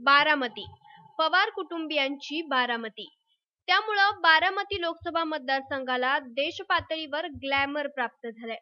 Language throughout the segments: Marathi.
बारामती. पवार कुटुंबियांची बारामती. त्यामुळं बारामती लोकसभा मतदारसंघाला देश पातळीवर ग्लॅमर प्राप्त झालाय.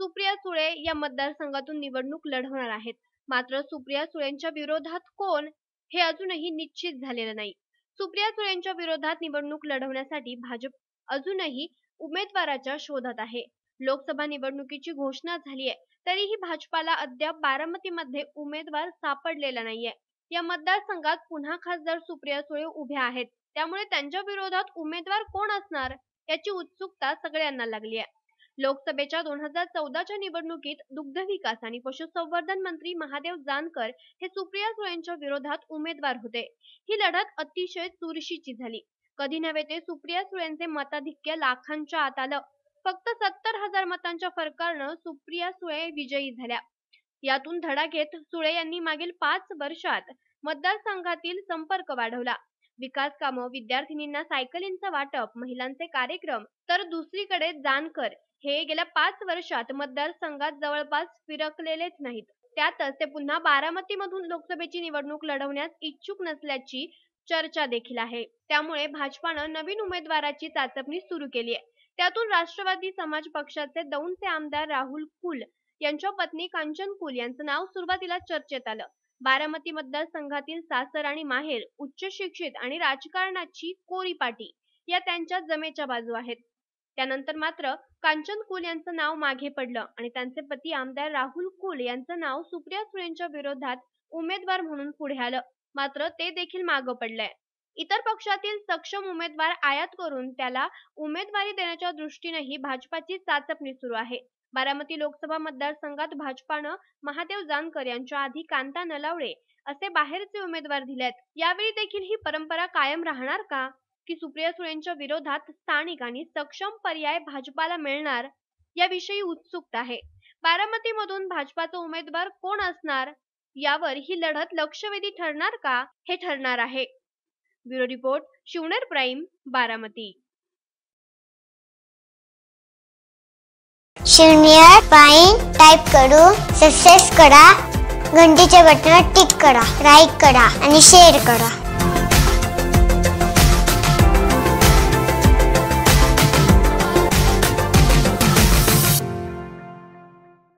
सुप्रिया सुळे या मतदारसंघातून निवडणूक लढवणार आहेत. मात्र सुप्रिया सुळेंच्या विरोधात कोण हे अजूनही निश्चित झालेलं नाही. सुप्रिया सुळेंच्या विरोधात निवडणूक लढवण्यासाठी भाजप अजूनही उमेदवाराच्या शोधात आहे. लोकसभा निवडणुकीची घोषणा झाली आहे तरीही भाजपाला अद्याप बारामतीमध्ये उमेदवार सापडलेला नाहीये. या मतदारसंघात पुन्हा खासदार सुप्रिया सुळे उभ्या आहेत. त्यामुळे त्यांच्या विरोधात उमेदवार कोण असणार याची उत्सुकता सगळ्यांना लागली आहे. लोकसभेच्या दोन हजार चौदाच्या निवडणुकीत दुग्ध विकास आणि पशुसंवर्धन मंत्री महादेव जानकर हे सुप्रिया सुळेंच्या विरोधात उमेदवार होते. ही लढत अतिशय चुरशीची झाली. कधी नव्हे ते सुप्रिया सुळेंचे मताधिक्य लाखांच्या आत आलं. फक्त सत्तर हजार मतांच्या फरकानं सुप्रिया सुळे विजयी झाल्या. यातून धडा घेत सुळे यांनी मागील पाच वर्षात मतदारसंघातील संपर्क वाढवला. विकास कामं विद्यार्थिनींना सायकलींचं वाटप महिलांचे कार्यक्रम तर दुसरीकडे जानकर हे गेल्या पाच वर्षात मतदारसंघात जवळपास फिरकलेलेच नाहीत. त्यातच ते पुन्हा बारामतीमधून लोकसभेची निवडणूक लढवण्यास इच्छुक नसल्याची चर्चा देखील आहे. त्यामुळे भाजपानं नवीन उमेदवाराची चाचपणी सुरू केली आहे त्यातून राष्ट्रवादी समाज पक्षाचे दौंडचे आमदार राहुल कुल यांच्या पत्नी कांचन कुल यांचं नाव सुरुवातीला चर्चेत आलं. बारामती मतदारसंघातील सासर आणि माहेर उच्च शिक्षित आणि राजकारणाची कोरी पाटी या त्यांच्या जमेच्या बाजू आहेत. त्यानंतर मात्र कांचन कुल यांचं नाव मागे पडलं आणि त्यांचे पती आमदार राहुल कुल यांचं नाव सुप्रिया सुळेंच्या विरोधात उमेदवार म्हणून पुढे आलं. मात्र ते देखील मागं पडलंय. इतर पक्षातील सक्षम उमेदवार आयात करून त्याला उमेदवारी देण्याच्या दृष्टीनेही भाजपाची चाचपणी सुरू आहे. बारामती लोकसभा मतदारसंघात भाजपानं महादेव जानकर यांच्या आधी कांता नलावडे असे बाहेरचे उमेदवार दिलेत. यावेळी देखील ही परंपरा कायम राहणार का? की सुप्रिया सुळेंच्या विरोधात स्थानिक आणि सक्षम पर्याय भाजपाला मिळणार? याविषयी उत्सुकता आहे. बारामतीमधून भाजपाचा उमेदवार कोण असणार? यावर ही लढत लक्षवेधी ठरणार का? हे ठरणार आहे. Bureau report Shivner prime Baramati. शून्य पाईन टाईप करू सक्सेस करा घंटीच्या बटन टिक करा लाईक करा आणि शेअर करा.